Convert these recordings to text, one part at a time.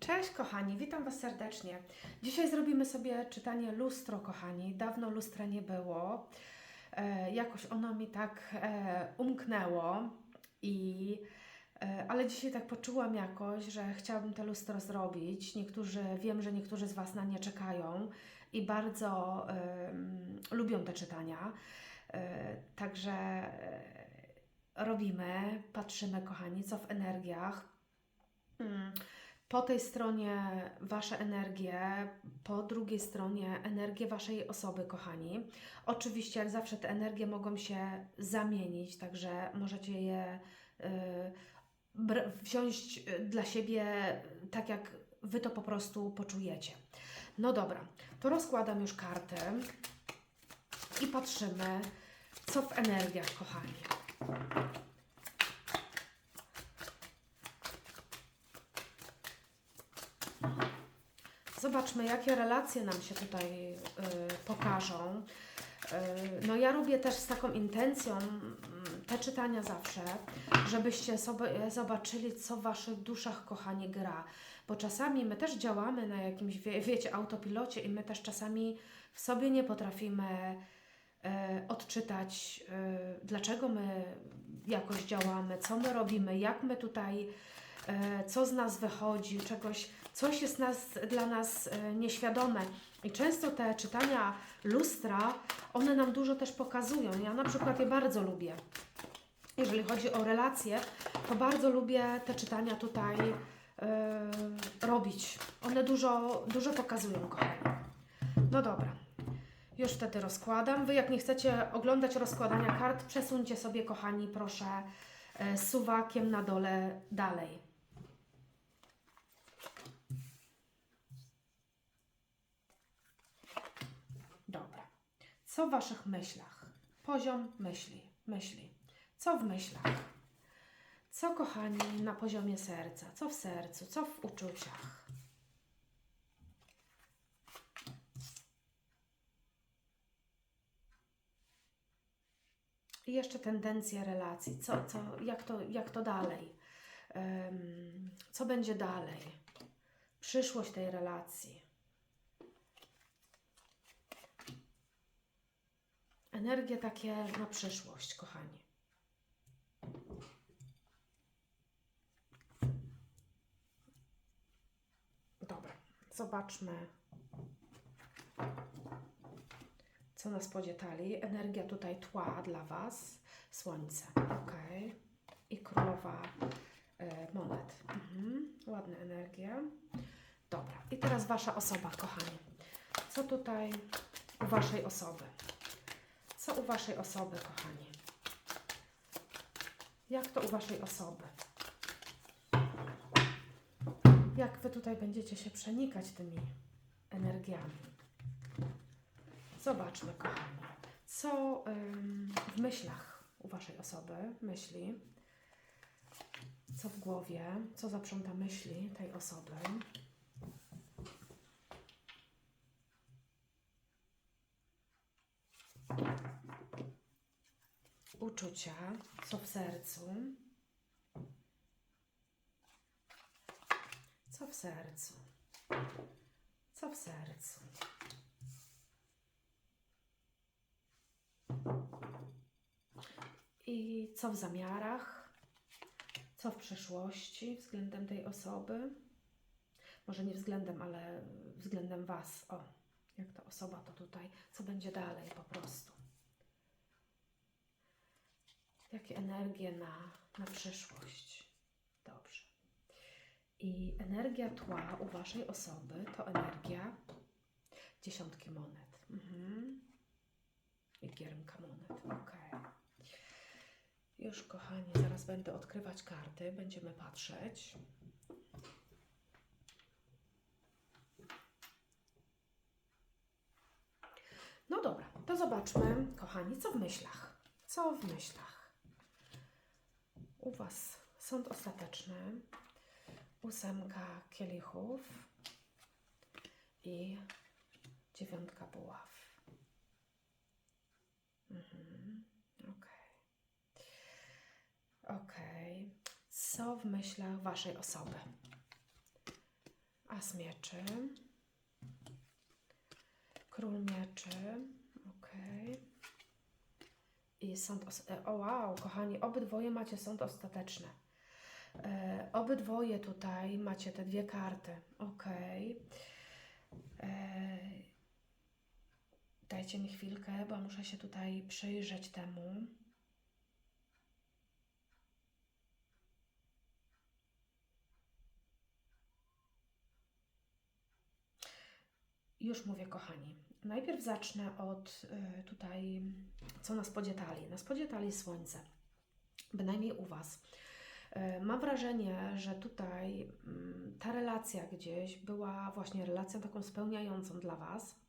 Cześć kochani, witam Was serdecznie. Dzisiaj zrobimy sobie czytanie lustro, kochani. Dawno lustra nie było. E, jakoś ono mi tak e, umknęło i e, ale dzisiaj tak poczułam jakoś, że chciałabym te lustro zrobić. Niektórzy, wiem, że niektórzy z Was na nie czekają i bardzo lubią te czytania. E, także e, robimy, patrzymy, kochani, co w energiach. Mm. Po tej stronie Wasze energie, po drugiej stronie energie Waszej osoby, kochani. Oczywiście, jak zawsze, te energie mogą się zamienić, także możecie je y, wziąć y, dla siebie tak, jak Wy to po prostu poczujecie. No dobra, to rozkładam już karty i patrzymy, co w energiach, kochani. Zobaczmy, jakie relacje nam się tutaj y, pokażą. Y, no ja lubię też z taką intencją mm, te czytania zawsze, żebyście sobie zobaczyli, co w Waszych duszach, kochani, gra. Bo czasami my też działamy na jakimś, wie, wiecie, autopilocie i my też czasami w sobie nie potrafimy y, odczytać, y, dlaczego my jakoś działamy, co my robimy, jak my tutaj, co z nas wychodzi, czegoś, coś jest nas, dla nas e, nieświadome. I często te czytania lustra, one nam dużo też pokazują. Ja na przykład je bardzo lubię. Jeżeli chodzi o relacje, to bardzo lubię te czytania tutaj e, robić. One dużo, dużo pokazują, kochani. No dobra. Już wtedy rozkładam. Wy jak nie chcecie oglądać rozkładania kart, przesuńcie sobie, kochani, proszę, e, suwakiem na dole dalej. Dobra. Co w Waszych myślach? Poziom myśli, myśli. Co w myślach? Co, kochani, na poziomie serca? Co w sercu? Co w uczuciach? I jeszcze tendencje relacji. Co, co, jak, to, jak to dalej? Em, co będzie dalej? Przyszłość tej relacji. Energie takie na przyszłość, kochani. Dobra, zobaczmy, co nas podzietali. Energia tutaj tła dla Was. Słońce, ok. I królowa e, monet. Mhm. Ładne energie. Dobra, i teraz Wasza osoba, kochani. Co tutaj u Waszej osoby? Co u Waszej osoby, kochani? Jak to u Waszej osoby? Jak Wy tutaj będziecie się przenikać tymi energiami? Zobaczmy, kochani. Co ym, w myślach u Waszej osoby myśli? Co w głowie? Co zaprząta myśli tej osoby? Uczucia, co w sercu. Co w sercu? Co w sercu? I co w zamiarach? Co w przyszłości względem tej osoby? Może nie względem, ale względem Was. O, jak ta osoba to tutaj, co będzie dalej po prostu jakie energie na, na przyszłość. Dobrze. I energia tła u Waszej osoby to energia dziesiątki monet. Mhm. I giermka monet. Ok. Już, kochani, zaraz będę odkrywać karty. Będziemy patrzeć. No dobra, to zobaczmy, kochani, co w myślach. Co w myślach? u Was sąd ostateczny, ósemka kielichów i dziewiątka buław. Mhm. Okej. Okej. Co w myślach Waszej osoby? As mieczy. Król mieczy. Ok. I sąd. E, o wow, kochani, obydwoje macie sąd ostateczny. E, obydwoje tutaj macie te dwie karty. Ok. E, dajcie mi chwilkę, bo muszę się tutaj przyjrzeć temu. Już mówię, kochani. Najpierw zacznę od y, tutaj, co nas podzietali. Nas podzietali słońce, bynajmniej u Was. Y, Mam wrażenie, że tutaj mm, ta relacja gdzieś była właśnie relacją taką spełniającą dla Was.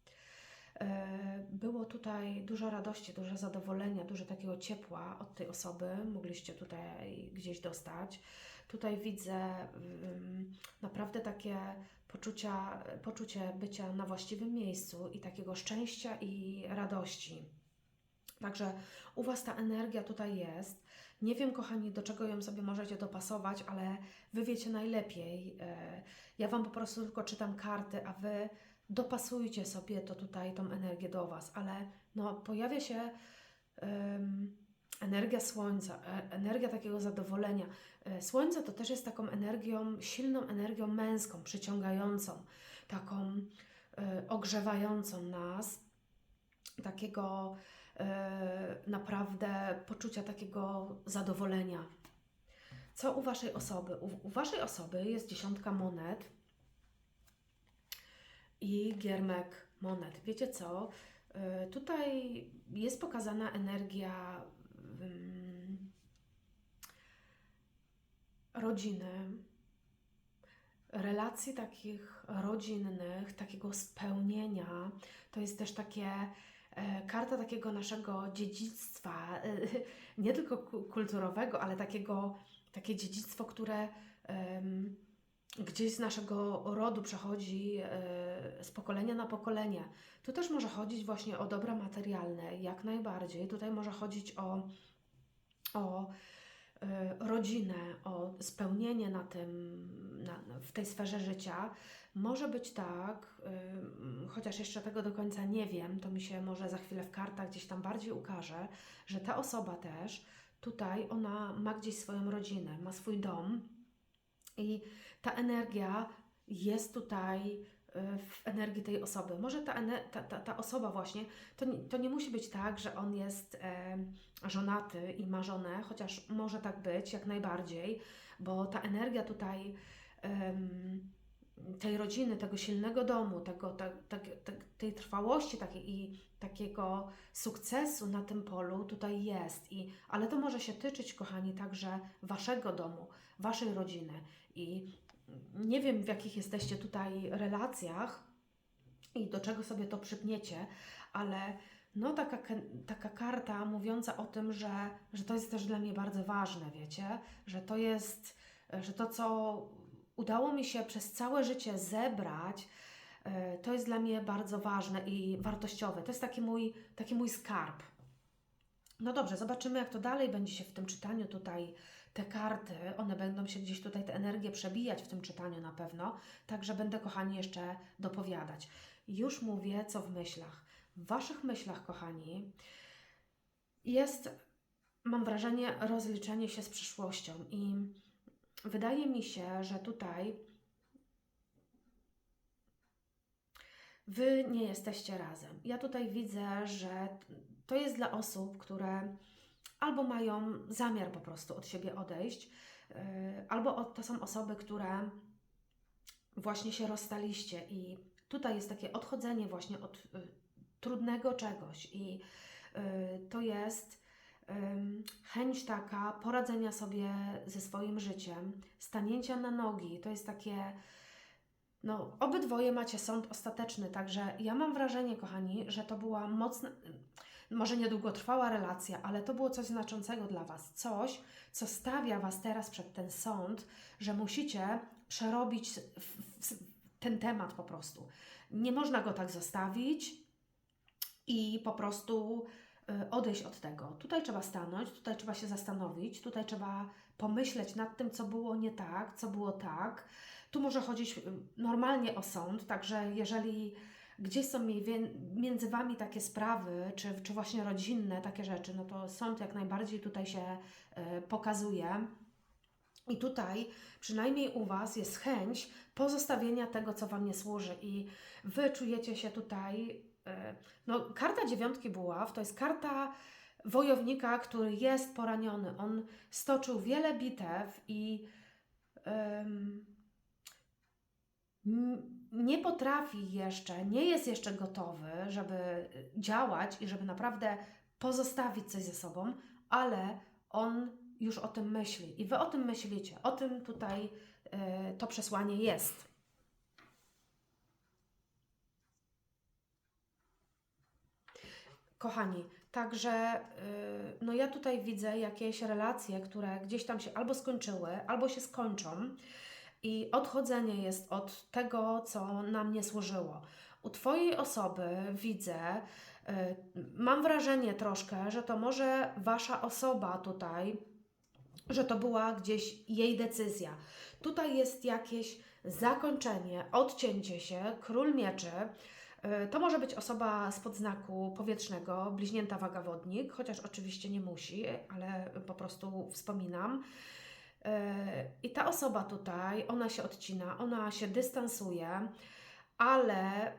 Y, Było tutaj dużo radości, dużo zadowolenia, dużo takiego ciepła od tej osoby. Mogliście tutaj gdzieś dostać. Tutaj widzę ym, naprawdę takie poczucia, poczucie bycia na właściwym miejscu i takiego szczęścia i radości. Także u Was ta energia tutaj jest. Nie wiem, kochani, do czego ją sobie możecie dopasować, ale Wy wiecie najlepiej. E, Ja Wam po prostu tylko czytam karty, a Wy dopasujcie sobie to tutaj, tą energię do Was, ale no, pojawia się em, energia słońca, e, energia takiego zadowolenia. E, Słońce to też jest taką energią, silną energią męską, przyciągającą, taką e, ogrzewającą nas, takiego naprawdę poczucia takiego zadowolenia. Co u Waszej osoby? U, u Waszej osoby jest dziesiątka monet i giermek monet. Wiecie co? E, Tutaj jest pokazana energia ym, rodziny, relacji takich rodzinnych, takiego spełnienia. To jest też takie e, karta takiego naszego dziedzictwa, e, nie tylko ku- kulturowego, ale takiego, takie dziedzictwo, które em, gdzieś z naszego rodu przechodzi e, z pokolenia na pokolenie. Tu też może chodzić właśnie o dobra materialne, jak najbardziej. Tutaj może chodzić o, o e, rodzinę, o spełnienie na tym, na, w tej sferze życia. Może być tak, ym, chociaż jeszcze tego do końca nie wiem, to mi się może za chwilę w kartach gdzieś tam bardziej ukaże, że ta osoba też tutaj, ona ma gdzieś swoją rodzinę, ma swój dom i ta energia jest tutaj y, w energii tej osoby. Może ta, ta, ta, ta osoba właśnie, to to nie musi być tak, że on jest e, żonaty i ma żonę, chociaż może tak być jak najbardziej, bo ta energia tutaj tej rodziny, tego silnego domu, tego, te, te, te, tej trwałości i takiego sukcesu na tym polu tutaj jest. I, ale to może się tyczyć, kochani, także Waszego domu, Waszej rodziny. I nie wiem, w jakich jesteście tutaj relacjach i do czego sobie to przypniecie, ale no taka, taka karta mówiąca o tym, że, że to jest też dla mnie bardzo ważne, wiecie, że to jest, że to, co udało mi się przez całe życie zebrać, e, to jest dla mnie bardzo ważne i wartościowe. To jest taki mój, taki mój skarb. No dobrze, zobaczymy, jak to dalej będzie się w tym czytaniu tutaj te karty. One będą się gdzieś tutaj te energie przebijać w tym czytaniu na pewno. Także będę, kochani, jeszcze dopowiadać. Już mówię, co w myślach. W Waszych myślach, kochani, jest, mam wrażenie, rozliczenie się z przyszłością i wydaje mi się, że tutaj Wy nie jesteście razem. Ja tutaj widzę, że to jest dla osób, które albo mają zamiar po prostu od siebie odejść, yy, albo to są osoby, które właśnie się rozstaliście i tutaj jest takie odchodzenie właśnie od y, trudnego czegoś i y, to jest chęć taka poradzenia sobie ze swoim życiem, stanięcia na nogi. To jest takie no, obydwoje macie sąd ostateczny, także ja mam wrażenie, kochani, że to była mocna, może niedługotrwała relacja, ale to było coś znaczącego dla Was. Coś, co stawia Was teraz przed ten sąd, że musicie przerobić ten temat po prostu. Nie można go tak zostawić i po prostu odejść od tego. Tutaj trzeba stanąć, tutaj trzeba się zastanowić, tutaj trzeba pomyśleć nad tym, co było nie tak, co było tak. Tu może chodzić y, normalnie o sąd, także jeżeli gdzieś są między Wami takie sprawy, czy, czy właśnie rodzinne takie rzeczy, no to sąd jak najbardziej tutaj się y, pokazuje. I tutaj, przynajmniej u Was, jest chęć pozostawienia tego, co Wam nie służy, i Wy czujecie się tutaj. E, No, karta dziewiątki buław to jest karta wojownika, który jest poraniony. On stoczył wiele bitew i n- nie potrafi jeszcze, nie jest jeszcze gotowy, żeby działać i żeby naprawdę pozostawić coś ze sobą, ale on już o tym myśli i wy o tym myślicie. O tym tutaj e, to przesłanie jest. Kochani, także y, no ja tutaj widzę jakieś relacje, które gdzieś tam się albo skończyły, albo się skończą i odchodzenie jest od tego, co nam nie służyło. U Twojej osoby widzę, y, mam wrażenie troszkę, że to może Wasza osoba tutaj, że to była gdzieś jej decyzja. Tutaj jest jakieś zakończenie, odcięcie się, król mieczy. Y, To może być osoba z podznaku powietrznego, bliźnięta wagawodnik, chociaż oczywiście nie musi, ale po prostu wspominam. Y, I ta osoba tutaj, ona się odcina, ona się dystansuje, ale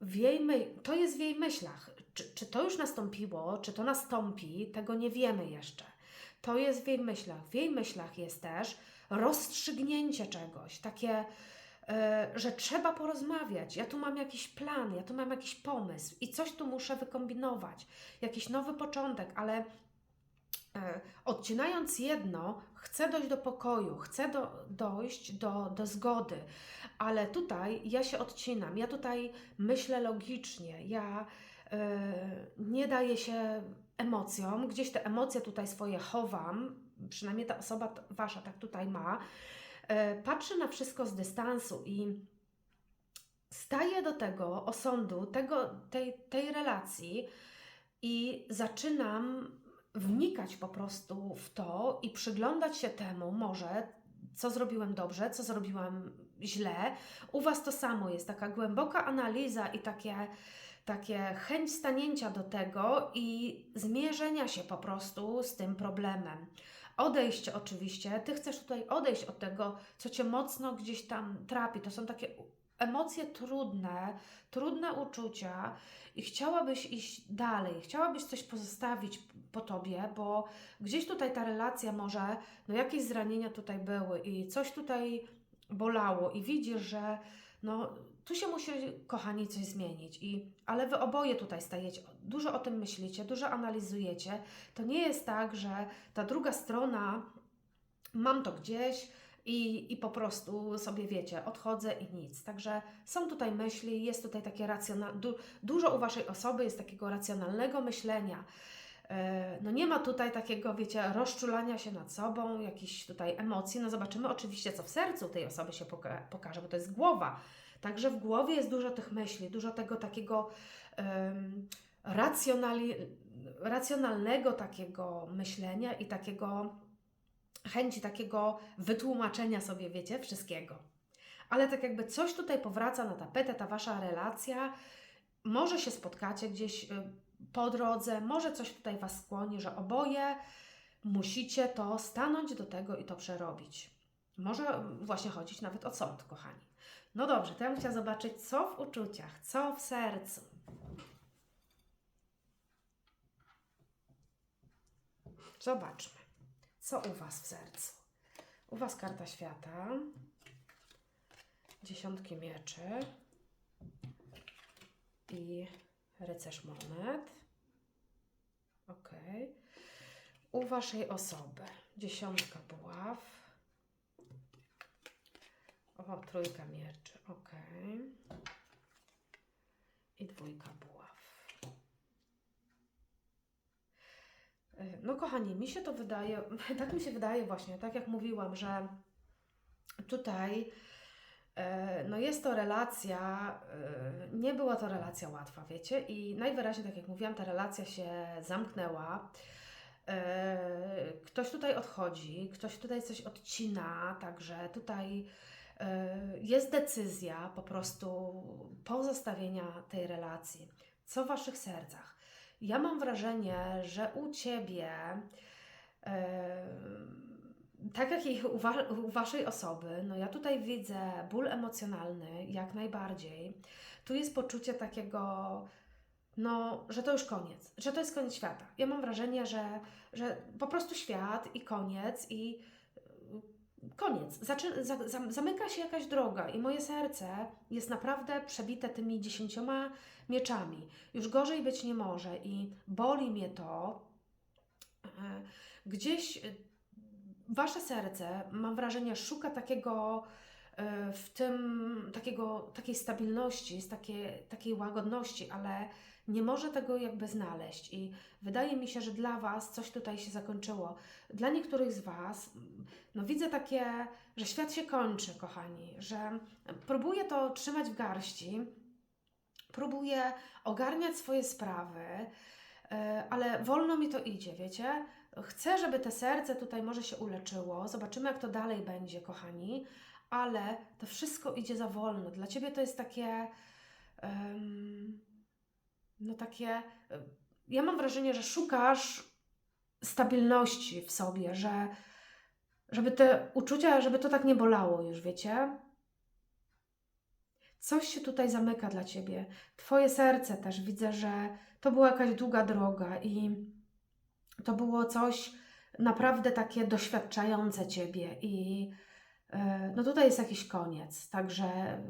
w jej to jest w jej myślach. Czy, czy to już nastąpiło, czy to nastąpi, tego nie wiemy jeszcze. To jest w jej myślach. W jej myślach jest też rozstrzygnięcie czegoś, takie, e, że trzeba porozmawiać. Ja tu mam jakiś plan, ja tu mam jakiś pomysł i coś tu muszę wykombinować, jakiś nowy początek, ale e, odcinając jedno, chcę dojść do pokoju, chcę do, dojść do, do zgody, ale tutaj ja się odcinam, ja tutaj myślę logicznie, ja e, nie daję się emocjom, gdzieś te emocje tutaj swoje chowam, przynajmniej ta osoba wasza tak tutaj ma, e, patrzy na wszystko z dystansu i staje do tego osądu, tego, tej, tej relacji i zaczynam wnikać po prostu w to i przyglądać się temu, może co zrobiłem dobrze, co zrobiłam źle. U Was to samo jest, taka głęboka analiza i takie, takie chęć stanięcia do tego i zmierzenia się po prostu z tym problemem. Odejście oczywiście, Ty chcesz tutaj odejść od tego, co Cię mocno gdzieś tam trapi. To są takie emocje trudne, trudne uczucia i chciałabyś iść dalej, chciałabyś coś pozostawić po Tobie, bo gdzieś tutaj ta relacja może, no jakieś zranienia tutaj były i coś tutaj bolało i widzisz, że no tu się musi, kochani, coś zmienić. I, ale Wy oboje tutaj stajecie, dużo o tym myślicie, dużo analizujecie. To nie jest tak, że ta druga strona, mam to gdzieś i, i po prostu sobie wiecie, odchodzę i nic. Także są tutaj myśli, jest tutaj takie racjonalne, du, dużo u Waszej osoby jest takiego racjonalnego myślenia. E, No nie ma tutaj takiego, wiecie, rozczulania się nad sobą, jakichś tutaj emocji. No zobaczymy oczywiście, co w sercu tej osoby się poka- pokaże, bo to jest głowa. Także w głowie jest dużo tych myśli, dużo tego takiego em, racjonali- racjonalnego takiego myślenia i takiego chęci takiego wytłumaczenia sobie, wiecie, wszystkiego. Ale tak jakby coś tutaj powraca na tapetę, ta wasza relacja, może się spotkacie gdzieś y, po drodze, może coś tutaj was skłoni, że oboje musicie to stanąć do tego i to przerobić. Może właśnie chodzić nawet o sąd, kochani. No dobrze, to ja bym chciała zobaczyć, co w uczuciach, co w sercu. Zobaczmy, co u Was w sercu. U Was karta świata, dziesiątki mieczy i rycerz monet. Ok. U Waszej osoby dziesiątka buław. O, trójka mieczy. Ok. I dwójka buław. Y, No kochani, mi się to wydaje, tak mi się wydaje właśnie, tak jak mówiłam, że tutaj e, no jest to relacja, e, nie była to relacja łatwa, wiecie, i najwyraźniej, tak jak mówiłam, ta relacja się zamknęła. E, Ktoś tutaj odchodzi, ktoś tutaj coś odcina, także tutaj jest decyzja po prostu pozostawienia tej relacji. Co w Waszych sercach? Ja mam wrażenie, że u Ciebie, y, tak jak i u, u Waszej osoby, no ja tutaj widzę ból emocjonalny jak najbardziej. Tu jest poczucie takiego, no, że to już koniec, że to jest koniec świata. Ja mam wrażenie, że, że po prostu świat i koniec i koniec. Zaczy, za, za, zamyka się jakaś droga i moje serce jest naprawdę przebite tymi dziesięcioma mieczami. Już gorzej być nie może i boli mnie to. E, Gdzieś y, wasze serce, mam wrażenie, szuka takiego e, w tym takiego, takiej stabilności, z takie, takiej łagodności, ale nie może tego jakby znaleźć. I wydaje mi się, że dla Was coś tutaj się zakończyło. Dla niektórych z Was, no widzę takie, że świat się kończy, kochani, że próbuję to trzymać w garści, próbuję ogarniać swoje sprawy, e, ale wolno mi to idzie, wiecie? Chcę, żeby te serce tutaj może się uleczyło. Zobaczymy, jak to dalej będzie, kochani, ale to wszystko idzie za wolno. Dla Ciebie to jest takie. em, no takie. em, Ja mam wrażenie, że szukasz stabilności w sobie, że żeby te uczucia, żeby to tak nie bolało już, wiecie? Coś się tutaj zamyka dla Ciebie. Twoje serce też widzę, że to była jakaś długa droga i to było coś naprawdę takie doświadczające Ciebie i e, no tutaj jest jakiś koniec, także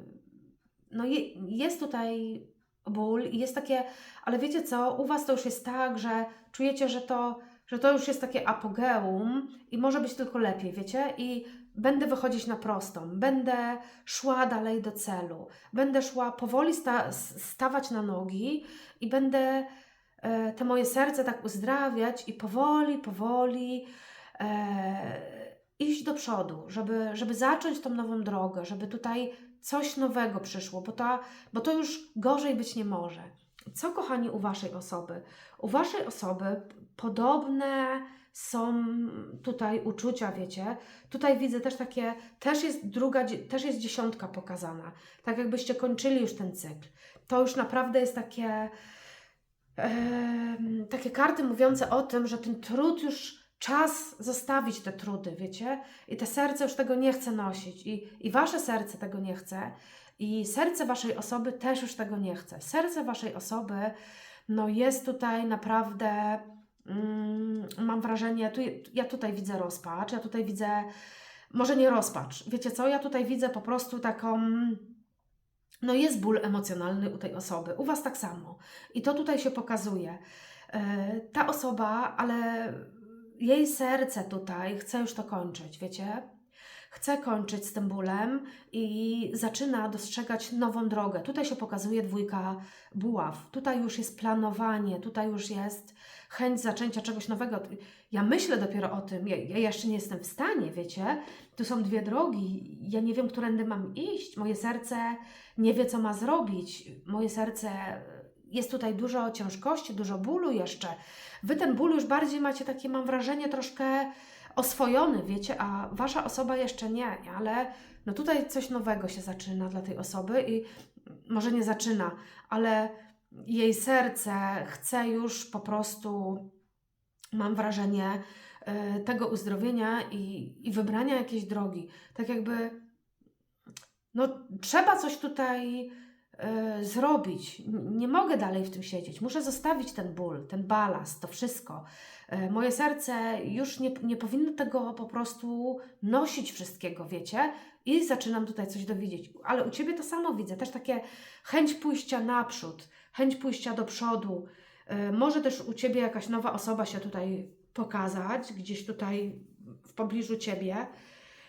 no je, jest tutaj ból i jest takie, ale wiecie co, u Was to już jest tak, że czujecie, że to, że to już jest takie apogeum i może być tylko lepiej, wiecie, i będę wychodzić na prostą, będę szła dalej do celu, będę szła powoli sta, stawać na nogi i będę e, te moje serce tak uzdrawiać i powoli, powoli e, iść do przodu, żeby, żeby zacząć tą nową drogę, żeby tutaj coś nowego przyszło, bo, bo to już gorzej być nie może. Co, kochani, u Waszej osoby? U Waszej osoby podobne są tutaj uczucia, wiecie. Tutaj widzę też takie, też jest druga, też jest dziesiątka pokazana. Tak jakbyście kończyli już ten cykl. To już naprawdę jest takie, em, takie karty mówiące o tym, że ten trud już czas zostawić te trudy, wiecie? I te serce już tego nie chce nosić. I, I wasze serce tego nie chce. I serce waszej osoby też już tego nie chce. Serce waszej osoby, no jest tutaj naprawdę, mm, mam wrażenie, tu, ja tutaj widzę rozpacz, ja tutaj widzę, może nie rozpacz, wiecie co, ja tutaj widzę po prostu taką, no jest ból emocjonalny u tej osoby, u was tak samo. I to tutaj się pokazuje. E, Ta osoba, ale jej serce tutaj chce już to kończyć, wiecie? Chce kończyć z tym bólem i zaczyna dostrzegać nową drogę. Tutaj się pokazuje dwójka buław. Tutaj już jest planowanie, tutaj już jest chęć zaczęcia czegoś nowego. Ja myślę dopiero o tym, ja, ja jeszcze nie jestem w stanie, wiecie? Tu są dwie drogi, ja nie wiem, którędy mam iść. Moje serce nie wie, co ma zrobić. Moje serce jest tutaj dużo ciężkości, dużo bólu jeszcze. Wy ten ból już bardziej macie takie, mam wrażenie, troszkę oswojony, wiecie, a wasza osoba jeszcze nie, ale no tutaj coś nowego się zaczyna dla tej osoby i może nie zaczyna, ale jej serce chce już po prostu, mam wrażenie, y, tego uzdrowienia i, i wybrania jakiejś drogi. Tak jakby, no trzeba coś tutaj y, zrobić. Nie mogę dalej w tym siedzieć. Muszę zostawić ten ból, ten balast, to wszystko. Y, Moje serce już nie, nie powinno tego po prostu nosić wszystkiego, wiecie? I zaczynam tutaj coś dowiedzieć. Ale u Ciebie to samo widzę. Też takie chęć pójścia naprzód, chęć pójścia do przodu. Y, Może też u Ciebie jakaś nowa osoba się tutaj pokazać, gdzieś tutaj w pobliżu Ciebie.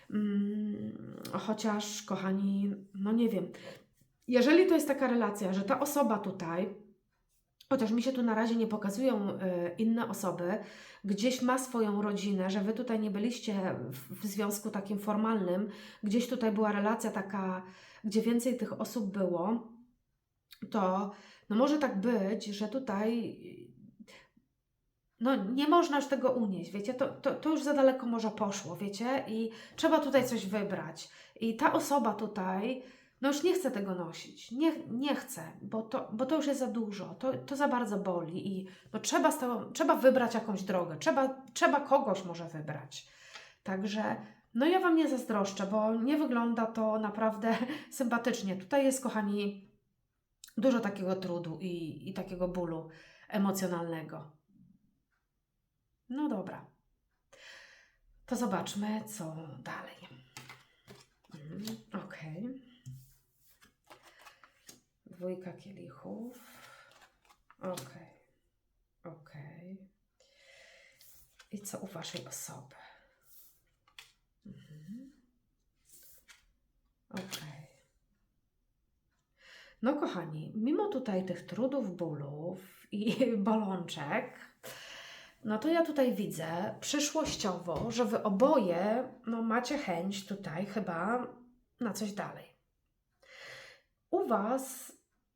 Mm, Chociaż, kochani, no nie wiem. Jeżeli to jest taka relacja, że ta osoba tutaj, chociaż mi się tu na razie nie pokazują y, inne osoby, gdzieś ma swoją rodzinę, że wy tutaj nie byliście w, w związku takim formalnym, gdzieś tutaj była relacja taka, gdzie więcej tych osób było, to no może tak być, że tutaj no nie można już tego unieść, wiecie, to, to, to już za daleko może poszło, wiecie, i trzeba tutaj coś wybrać. I ta osoba tutaj, no już nie chce tego nosić. Nie, nie chce, bo to, bo to już jest za dużo, to, to za bardzo boli i no trzeba, trzeba wybrać jakąś drogę, trzeba, trzeba kogoś może wybrać. Także no ja Wam nie zazdroszczę, bo nie wygląda to naprawdę sympatycznie. Tutaj jest, kochani, dużo takiego trudu i, i takiego bólu emocjonalnego. No dobra. To zobaczmy, co dalej. Mhm, Okej. Dwójka kielichów. Okej. Okej. I co u Waszej osoby? Mhm. Okej. No kochani, mimo tutaj tych trudów, bólów i bolączek, no to ja tutaj widzę przyszłościowo, że Wy oboje no, macie chęć tutaj chyba na coś dalej. U Was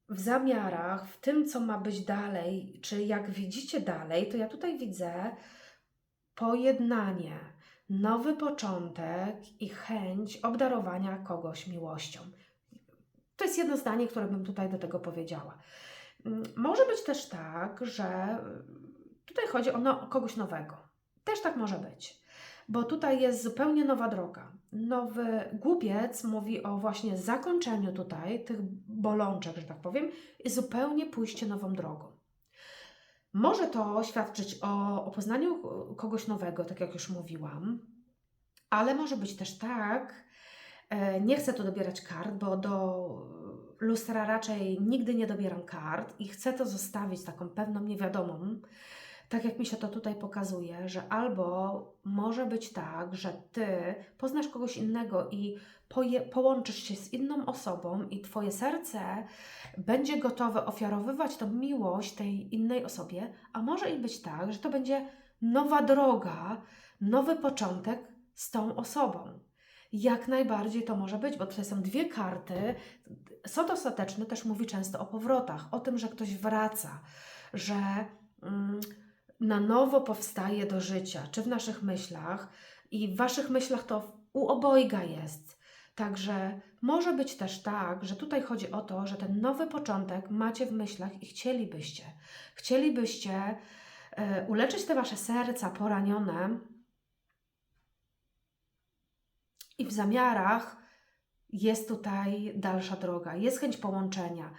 w zamiarach, w tym, co ma być dalej, czy jak widzicie dalej, to ja tutaj widzę pojednanie, nowy początek i chęć obdarowania kogoś miłością. To jest jedno zdanie, które bym tutaj do tego powiedziała. Mm, Może być też tak, że tutaj chodzi o, no, o kogoś nowego. Też tak może być, bo tutaj jest zupełnie nowa droga. Nowy głupiec mówi o właśnie zakończeniu tutaj tych bolączek, że tak powiem, i zupełnie pójście nową drogą. Może to świadczyć o, o poznaniu kogoś nowego, tak jak już mówiłam, ale może być też tak, e, nie chcę tu dobierać kart, bo do lustra raczej nigdy nie dobieram kart i chcę to zostawić taką pewną niewiadomą, tak jak mi się to tutaj pokazuje, że albo może być tak, że ty poznasz kogoś innego i połączysz się z inną osobą i twoje serce będzie gotowe ofiarowywać tą miłość tej innej osobie, a może i być tak, że to będzie nowa droga, nowy początek z tą osobą. Jak najbardziej to może być, bo tutaj są dwie karty. Sąd ostateczny też mówi często o powrotach, o tym, że ktoś wraca, że mm, na nowo powstaje do życia, czy w naszych myślach, i w waszych myślach to u obojga jest. Także może być też tak, że tutaj chodzi o to, że ten nowy początek macie w myślach i chcielibyście, chcielibyście e, uleczyć te wasze serca poranione i w zamiarach jest tutaj dalsza droga, jest chęć połączenia,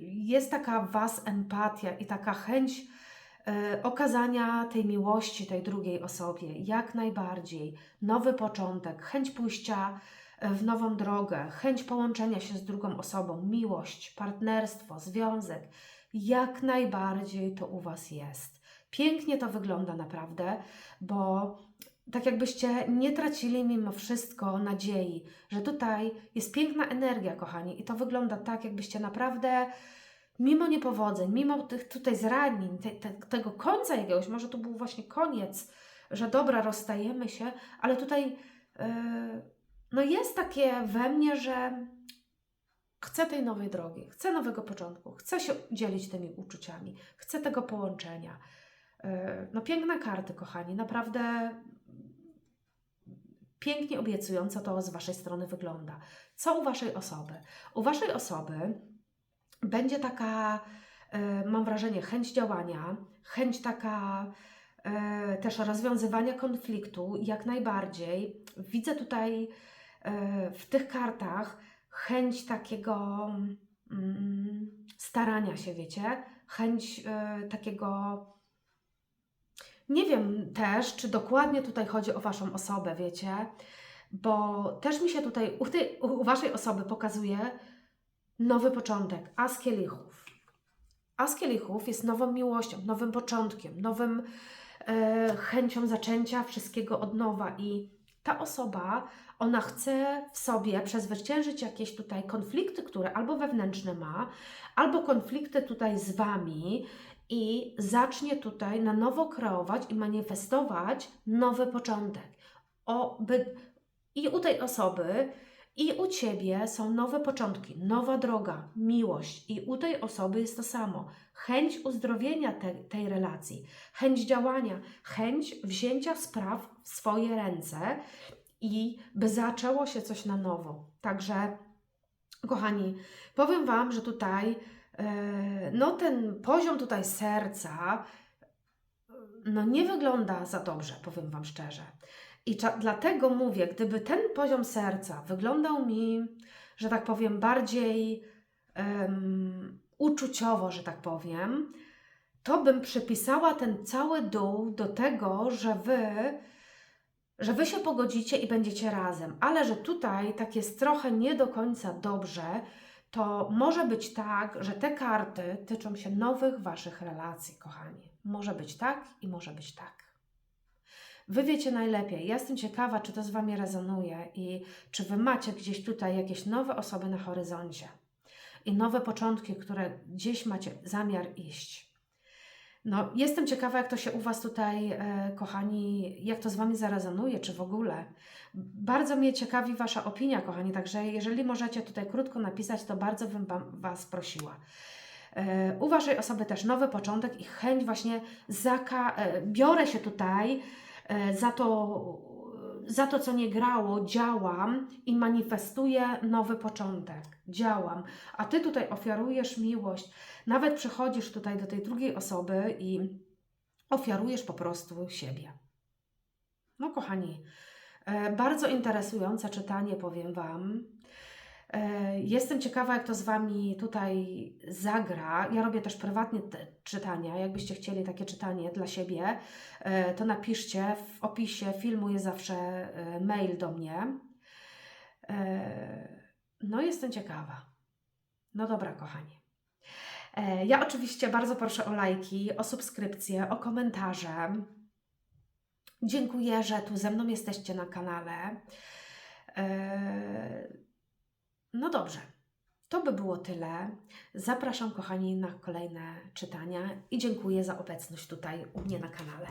jest taka Was empatia i taka chęć okazania tej miłości tej drugiej osobie, jak najbardziej. Nowy początek, chęć pójścia e, w nową drogę, chęć połączenia się z drugą osobą, miłość, partnerstwo, związek. Jak najbardziej to u Was jest. Pięknie to wygląda naprawdę, bo tak jakbyście nie tracili mimo wszystko nadziei, że tutaj jest piękna energia, kochani, i to wygląda tak, jakbyście naprawdę mimo niepowodzeń, mimo tych tutaj zranień, te, te, tego końca jakiegoś, może to był właśnie koniec, że dobra, rozstajemy się, ale tutaj yy, no jest takie we mnie, że chcę tej nowej drogi, chcę nowego początku, chcę się dzielić tymi uczuciami, chcę tego połączenia. Yy, no piękne karty, kochani, naprawdę pięknie obiecująco to z Waszej strony wygląda. Co u Waszej osoby? U Waszej osoby będzie taka, e, mam wrażenie, chęć działania, chęć taka e, też rozwiązywania konfliktu, jak najbardziej. Widzę tutaj e, w tych kartach chęć takiego mm, starania się, wiecie? Chęć takiego. Nie wiem też, czy dokładnie tutaj chodzi o Waszą osobę, wiecie? Bo też mi się tutaj u, tej, u Waszej osoby pokazuje nowy początek, as kielichów. As kielichów jest nową miłością, nowym początkiem, nowym e, chęcią zaczęcia wszystkiego od nowa i ta osoba, ona chce w sobie przezwyciężyć jakieś tutaj konflikty, które albo wewnętrzne ma, albo konflikty tutaj z Wami i zacznie tutaj na nowo kreować i manifestować nowy początek. O, by, I u tej osoby, i u Ciebie są nowe początki, nowa droga, miłość. I u tej osoby jest to samo. Chęć uzdrowienia te, tej relacji, chęć działania, chęć wzięcia spraw w swoje ręce i by zaczęło się coś na nowo. Także, kochani, powiem Wam, że tutaj e, no ten poziom tutaj serca no nie wygląda za dobrze, powiem Wam szczerze. I dlatego mówię, gdyby ten poziom serca wyglądał mi, że tak powiem, bardziej em, uczuciowo, że tak powiem, to bym przypisała ten cały dół do tego, że wy, że wy się pogodzicie i będziecie razem. Ale że tutaj tak jest trochę nie do końca dobrze, to może być tak, że te karty tyczą się nowych waszych relacji, kochani. Może być tak i może być tak. Wy wiecie najlepiej. Ja jestem ciekawa, czy to z Wami rezonuje i czy Wy macie gdzieś tutaj jakieś nowe osoby na horyzoncie i nowe początki, które gdzieś macie zamiar iść. No, jestem ciekawa, jak to się u Was tutaj, e, kochani, jak to z Wami zarezonuje, czy w ogóle. Bardzo mnie ciekawi Wasza opinia, kochani, także jeżeli możecie tutaj krótko napisać, to bardzo bym Was prosiła. E, u Waszej osoby też nowy początek i chęć właśnie zaka... E, biorę się tutaj za to, za to, co nie grało, działam i manifestuję nowy początek. Działam. A Ty tutaj ofiarujesz miłość. Nawet przychodzisz tutaj do tej drugiej osoby i ofiarujesz po prostu siebie. No, kochani, e, bardzo interesujące czytanie, powiem Wam. E, Jestem ciekawa, jak to z Wami tutaj zagra. Ja robię też prywatnie te czytania. Jakbyście chcieli takie czytanie dla siebie, e, to napiszcie. W opisie filmu jest zawsze e, mail do mnie. No, jestem ciekawa. No dobra, kochani. Ja oczywiście bardzo proszę o lajki, o subskrypcje, o komentarze. Dziękuję, że tu ze mną jesteście na kanale. No dobrze, to by było tyle. Zapraszam, kochani, na kolejne czytania i dziękuję za obecność tutaj u mnie na kanale.